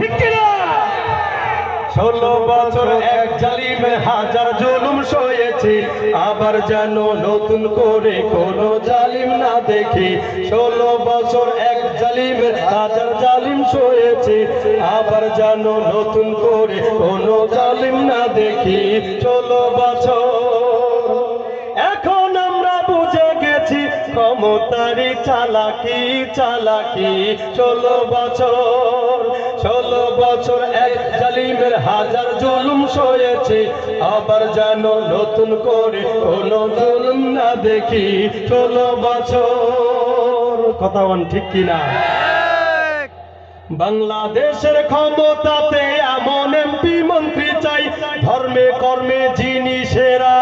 ঠিক কিনা? ষোলো বছর এক জালিমে হাজার জুলুম সয়েছে। আবার যেন নতুন করে কোনো জালিম না দেখি। ষোলো বছর এক জালিমে হাজার জালিম সয়েছে। আবার যেন নতুন করে কোনো জালিম না দেখি। ষোলো বছর চালাকি চালাকি, ষোলো বছর ষোলো বছর এক জালিমের হাজার জুলুম সয়েছে। আবার যেন নতুন করে কোনো জুলুম না দেখি। ষোলো বছর, কথা বল ঠিক কিনা? বাংলাদেশের ক্ষমতাতে এমন এমপি মন্ত্রী চাই, ধর্মে, কর্মে যিনি সেরা,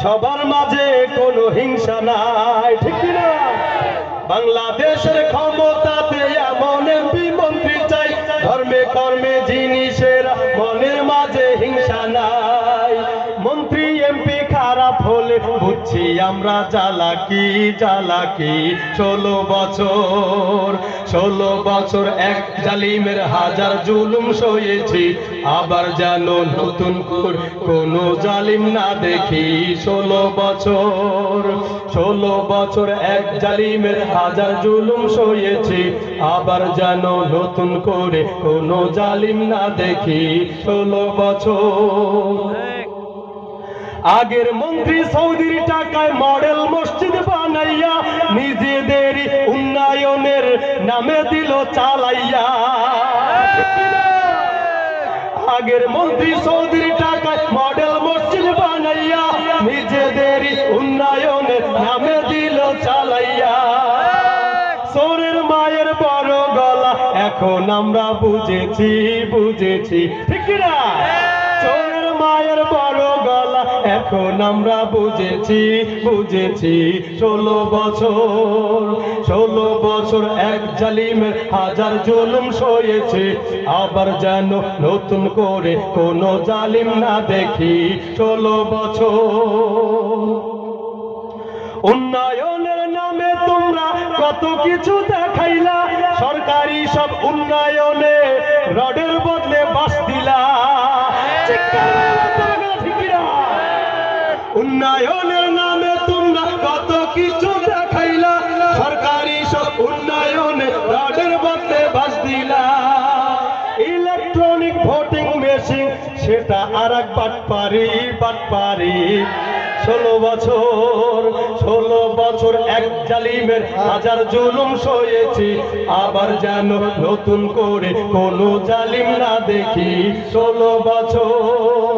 সবার মাঝে কোনো হিংসা নাই বাংলাদেশের ক্ষমতাতে বুঝছি আমরা জ্বালাকি জ্বালাকি ষোলো বছর ষোলো বছর এক জালিমের হাজার জুলুম সয়েছি আবার যেন নতুন করে কোনো জালিম না দেখি। ষোলো বছর ষোলো বছর এক জালিমের হাজার জুলুম সয়েছি আবার যেন নতুন করে কোনো জালিম না দেখি। ষোলো বছর আগের মন্ত্রী সৌদির টাকায় মডেল মসজিদ বানাইয়া নিজেদের উন্নয়নের নামে দিল চালাইয়া। আগের মন্ত্রী সৌদির টাকায় মডেল মসজিদ বানাইয়া নিজেদের উন্নয়নের নামে দিল চালাইয়া। সোরের মায়ের বড় গলা এখন আমরা বুঝেছি বুঝেছি, ঠিক না এখন আমরা বুঝেছি বুঝেছি, ষোলো বছর ষোলো বছর এক জালিমের হাজার জুলুম সয়েছে। আবার যেন নতুন করে কোনো জালিম না দেখি, ষোলো বছর। উন্নয়নের নামে তোমরা কত কিছু দেখাইলা, সরকারি সব উন্নয়নে রডের বদলে বাস দিলা চিৎকার করে বলতে হবে না, ঠিক কিনা? উন্নয়নের নামে তোমরা কত কিছু দেখাইলা। সরকারি সব উন্নয়নে রডের বদলে বাস দিলা। ইলেকট্রনিক ভোটিং মেশিন, সেটা আর এক বাট পারি বাট পারি। ষোলো বছর ষোলো বছর এক জালিমের হাজার জুলুম সয়েছি। আবার যেন নতুন করে কোনো জালিম না দেখি। ষোলো বছর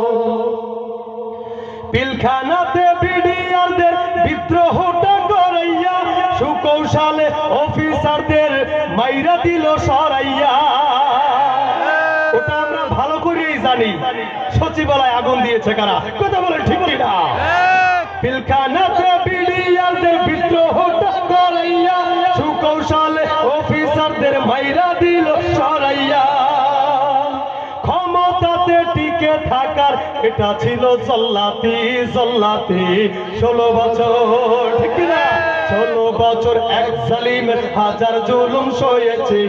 পিলখানাতে বিডিআরদের বিদ্রোহটা করাইয়া সুকৌশলে অফিসারদের মাইরা দিল সরাইয়া। ওটা আমরা ভালো করেই জানি। সচিবালয় আগুন দিয়েছে কারা? কথা বলেন ঠিক না পিলখানাতে ক্ষমতাতে টিকে থাকার, এটা ছিল জল্লাতি জল্লাতি ষোলো বছর, ঠিক না ষোলো বছর এক জালিমের হাজার জুলুম সয়েছে।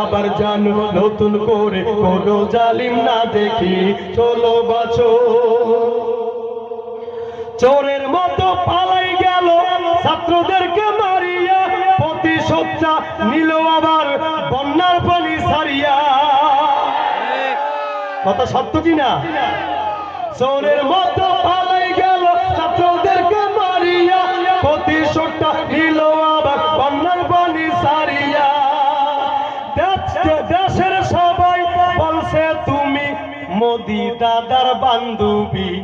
আবার জানো নতুন করে কোনো জালিম না দেখি। ষোলো বছর। চোরের মতো পালাই গেল, ছাত্রদেরকে মারিয়া, প্রতিশোধটা নিল আবার, বন্যার পানি সারিয়া কথা সত্য কিনা? চোরের মতো পালাই গেল, ছাত্রদেরকে মারিয়া, প্রতিশোধটা নিল আবার, বন্যার পানি সারিয়া। দেশ- দেশের সবাই বলছে, তুমি মোদি দাদার বান্ধবী।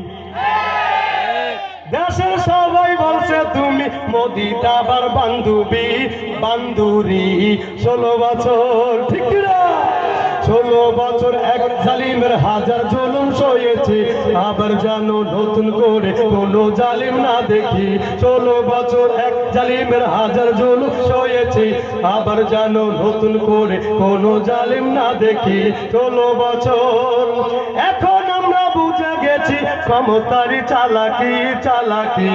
দেশের সবাই বলছে, তুমি মোদি দাবার বান্ধবী। বান্ধুরি ষোলো বছর, ঠিক না ষোলো বছর এক জালিমের হাজার জুলুম সয়েছে আবার যেন নতুন করে কোনো জালিম না দেখি। ষোলো বছর এক জালিমের হাজার জুলুম সয়েছে আবার যেন নতুন করে কোনো জালিম না দেখি। ষোলো বছর, এখন আমরা বুঝে গেছি ক্ষমতারি চালাকি চালাকি।